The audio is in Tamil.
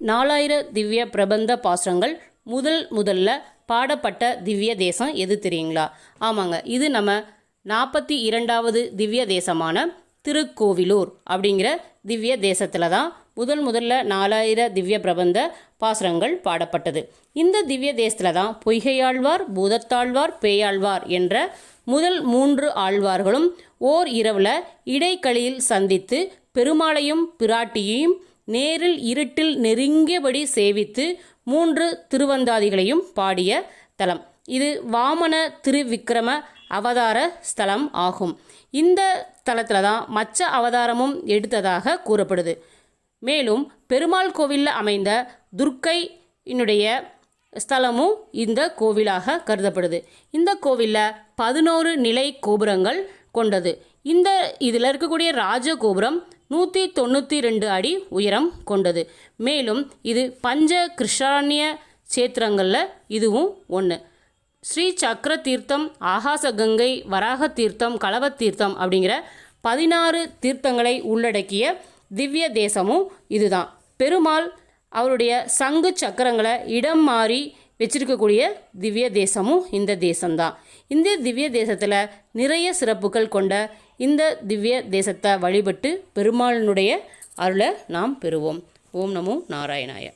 நாலாயிர திவ்ய பிரபந்த பாசுரங்கள் முதல் முதல்ல பாடப்பட்ட திவ்ய தேசம் எது தெரியுங்களா? ஆமாங்க இது நம்ம நாற்பத்தி இரண்டாவது திவ்ய தேசமான திருக்கோவிலூர் அப்படிங்கிற திவ்ய தேசத்தில் தான் முதல் முதல்ல நாலாயிர திவ்ய பிரபந்த பாசுரங்கள் பாடப்பட்டது. இந்த திவ்ய தேசத்தில் தான் பொய்கையாழ்வார் பூதத்தாழ்வார் பேயாழ்வார் என்ற முதல் மூன்று ஆழ்வார்களும் ஓர் இரவில் இடைக்களியில் சந்தித்து பெருமாளையும் பிராட்டியையும் நேரில் இருட்டில் நெருங்கியபடி சேவித்து மூன்று திருவந்தாதிகளையும் பாடிய தலம். இது வாமன திருவிக்கிரம அவதார ஸ்தலம் ஆகும். இந்த தலத்தில் தான் மச்ச அவதாரமும் எடுத்ததாக கூறப்படுது. மேலும் பெருமாள் கோவிலில் அமைந்த துர்க்கை என்னுடைய ஸ்தலமும் இந்த கோவிலாக கருதப்படுது. இந்த கோவிலில் பதினோரு நிலை கோபுரங்கள் கொண்டது. இந்த இதில் இருக்கக்கூடிய ராஜ கோபுரம் நூற்றி தொண்ணூற்றி ரெண்டு அடி உயரம் கொண்டது. மேலும் இது பஞ்ச கிருஷ்ணானிய சேத்திரங்களில் இதுவும் ஒன்று ஸ்ரீ சக்கர தீர்த்தம் ஆகாச கங்கை வராக தீர்த்தம் கலவ தீர்த்தம் அப்படிங்கிற பதினாறு தீர்த்தங்களை உள்ளடக்கிய திவ்ய தேசமும் இதுதான். பெருமாள் அவருடைய சங்கு சக்கரங்களை இடம் மாறி வச்சிருக்கக்கூடிய திவ்ய தேசமும் இந்த தேசம்தான். இந்த திவ்ய தேசத்தில் நிறைய சிறப்புகள் கொண்ட இந்த திவ்ய தேசத்தை வழிபட்டு பெருமாளினுடைய அருளை நாம் பெறுவோம். ஓம் நமோ நாராயணாய.